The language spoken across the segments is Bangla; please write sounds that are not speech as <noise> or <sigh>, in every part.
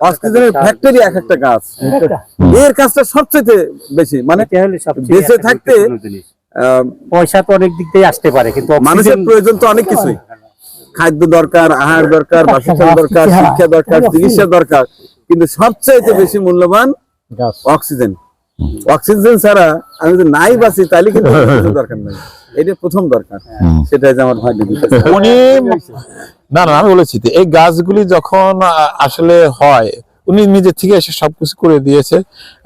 অক্সিজেনের ফ্যাক্টরি এক একটা গাছ। এর কাজটা সবচেয়ে বেশি মানে সবচেয়ে বেঁচে থাকতে আহ, পয়সা তো অনেক দিক দিয়ে আসতে পারে কিন্তু মানুষের প্রয়োজন তো অনেক কিছুই। খাদ্য দরকার আহার দরকার বাসস্থান দরকার শিক্ষা দরকার চিকিৎসা দরকার। কিন্তু সবচাইতে বেশি মূল্যবান অক্সিজেন অক্সিজেন ছাড়া আমি যদি নাই বাঁচি তাহলে কিন্তু দরকার নাই। এটা প্রথম দরকার। সেটাই যে আমার ভাই উনি না না আমি বলেছি এই গাছগুলি যখন আসলে হয় উনি নিজে থেকে এসে সবকিছু করে দিয়েছে।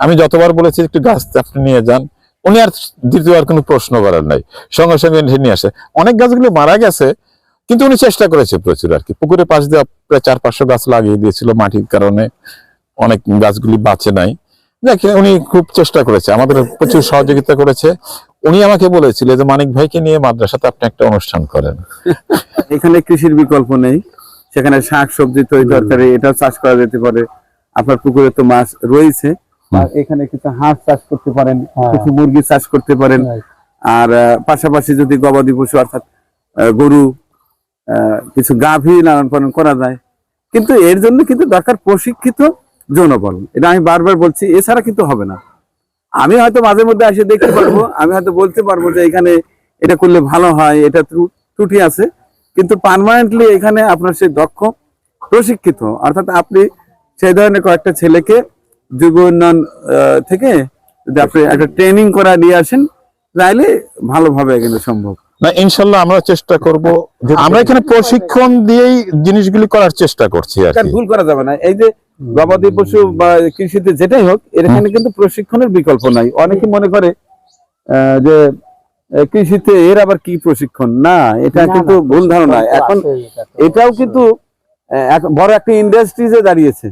আমি যতবার বলেছি একটু গাছ আপনি নিয়ে যান। উনি আর দ্বিতীয়বার কোনো প্রশ্ন করার নাই। সঙ্গে সঙ্গে নিয়ে আসে। অনেক গাছগুলি মারা গেছে কিন্তু উনি চেষ্টা করেছে প্রচুর আর কি। পুকুরের পাশ দিয়ে প্রায় চার পাঁচশো গাছ লাগিয়ে দিয়েছিল মাটির কারণে। অনেক গাছগুলি বাঁচে নাই। দেখে উনি খুব চেষ্টা করেছে আমাদের প্রচুর সহযোগিতা করেছে। উনি আমাকে বলেছিল যে মানিক ভাইকে নিয়ে মাদ্রাসাতে আপনি একটা অনুষ্ঠান করেন। <laughs> এখানে কৃষির বিকল্প নেই। সেখানে শাক সবজি তরি তরকারি এটা চাষ করা যেতে পারে। আপনার পুকুরে তো মাছ রয়েছে। এখানে কিছু হাঁস চাষ করতে পারেন কিছু মুরগি চাষ করতে পারেন। আর পাশাপাশি যদি গবাদি পশু অর্থাৎ গরু আহ, কিছু গাভী লালন পালন করা যায়। কিন্তু এর জন্য কিন্তু দরকার প্রশিক্ষিত জনবল এটা আমি বারবার বলছি, এছাড়া কিন্তু হবে না। আমি হয়তো মাঝে মধ্যে এসে দেখতে পারব, আমি হয়তো বলতে পারব যে এখানে এটা করলে ভালো হয়, এটা ত্রু- ত্রুটি আছে। কিন্তু পার্মানেন্টলি এখানে আপনার সেই দক্ষ, প্রশিক্ষিত, অর্থাৎ আপনি সেই ধরনের কয়েকটা ছেলেকে যুব উন্নয়ন থেকে আপনি একটা ট্রেনিং করা নিয়ে আসেন, তাহলে ভালোভাবে কিন্তু সম্ভব। না ইনশাল্লাহ আমরা চেষ্টা করব আমরা এখানে প্রশিক্ষণ দিয়েই জিনিসগুলি করার চেষ্টা করছি আর ভুল করা যাবে না। এই যে গবাদি পশু বা কৃষিতে যেটাই হোক এখানে কিন্তু প্রশিক্ষণের বিকল্প নাই। অনেকে মনে করে যে কৃষিতে এর আবার কি প্রশিক্ষণ? না এটা কিন্তু ভুল ধারণা। এখন এটাও কিন্তু বড় একটা ইন্ডাস্ট্রিজে দাঁড়িয়েছে।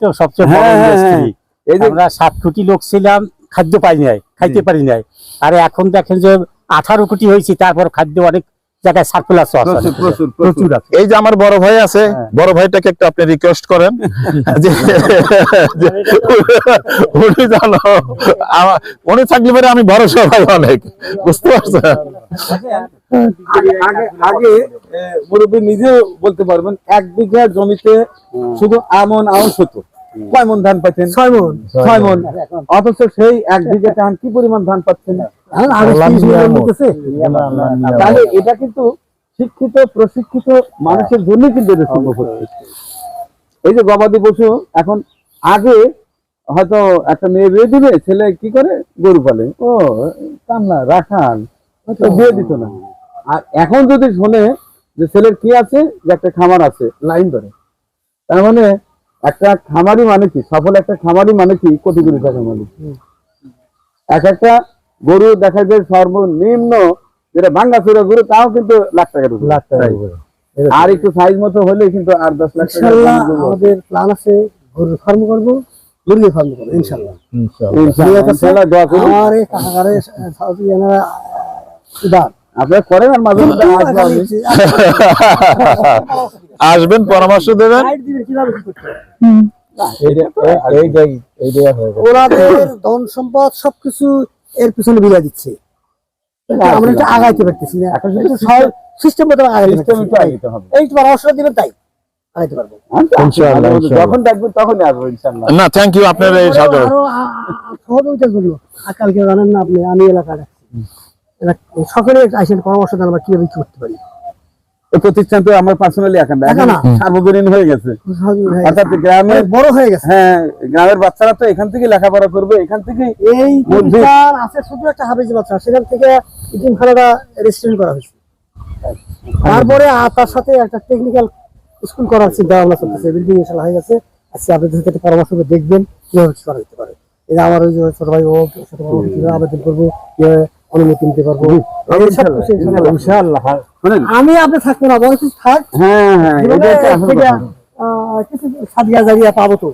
তো সবচেয়ে বড় হ্যাঁ, হ্যাঁ, এই যে আমরা সাত কোটি লোক ছিলাম খাদ্য পাই নাই খাইতে পারি নাই। আর এখন দেখেন যে আঠারো কোটি হয়েছে তারপর খাদ্য অনেক জায়গায় সার্কুলার প্রচুর প্রচুর প্রচুর। প্রচুর আছে। এই যে আমার বড় ভাই আছে হ্যাঁ। বড় ভাইটাকে একটু আপনি রিকোয়েস্ট করেন। <laughs> উনি জানো উনি থাকলে পরে আমি ভরসা পাই অনেক। বুঝতে পারছেন? আগে মুরব্বী নিজেও বলতে পারবেন এক বিঘা জমিতে শুধু আমন আউশ হতো কয় মন ধান পাচ্ছেন? ছয় মন। ছয় মন। অথচ সেই এক বিঘা ধান কি পরিমাণ ধান পাচ্ছেন? তাহলে এটা কিন্তু শিক্ষিত প্রশিক্ষিত মানুষের জন্য কিন্তু এটা সম্ভব হচ্ছে। এই যে গবাদি পশু এখন আগে হয়তো একটা মেয়ে বিয়ে দিবে ছেলে কি করে? গরু পালে। ও কান্না রাখাল তো বিয়ে দিত না। আর এখন যদি শোনে যে ছেলের কি আছে যে একটা খামার আছে লাইন ধরে। তার মানে একটা খামারি মানে কি? সফল একটা খামারি মানে কি? কোটি কোটি টাকা মালিক। এক একটা গরু দেখা যায় সর্বনিম্ন যেটা ভাঙ্গা চুরা গরু তাও কিন্তু লাখ টাকা লাখ টাকা আর একটু সাইজ মতো হলে কিন্তু আর দশ লাখ টাকা ইনশাল্লাহ আমাদের প্ল্যান আছে গরুর ফার্ম করব মুরগি ফার্ম করব ইনশাল্লাহ। ইনশাআল্লাহ দোয়া করুন। আমার এই উদার। আপনারা করেন আর মাঝে মধ্যে আসবেন। পরামর্শ দেবেন। ধন সম্পদ সবকিছু এর পিছনে বিলাই দিচ্ছে। আমরা এটা আগাইতে পারতেছি না। সিস্টেম মতো আগাইতে। এই দিবেন তাই আচ্ছা, ইনশাআল্লাহ, মাঝে মধ্যে ইনশাআল্লাহ। যখন ডাকবেন তখনই আসব না থ্যাংক ইউ আপনার এই সহযোগিতার জন্য কালকে জানেন না আপনি আমি এলাকার সকলে আসেন পরামর্শ দেন আমরা কীভাবে কি করতে পারি? প্রতিষ্ঠান তো আমার পার্সোনালি একা না। এখন সার্বজনীন হয়ে গেছে। অর্থাৎ অনেক বড় হয়ে গেছে। হ্যাঁ গ্রামের বাচ্চারা তো এখান থেকে লেখাপড়া করবে এখান থেকে এই প্রতিষ্ঠান আছে শুধু একটা হাফেজি বাচ্চা সেখান থেকে করা হয়েছে। তারপরে আর তার সাথে একটা টেকনিক্যাল স্কুল করার চিন্তা ভাবনা চলতেছে। বিল্ডিং ইনশাল্লাহ হয়ে গেছে। আজকে আপনাদের সাথে পরামর্শ করে দেখবেন কীভাবে কি করা যেতে পারে। এই আমার ওই ছোট ভাই ও ছোট ভাই আবেদন করব অনুমতি নিতে পারব। শুনেন। আমি আপনি থাকব না কিছু থাক হ্যাঁ হ্যাঁ কিছু সাদিয়া জারিয়া পাবো তো।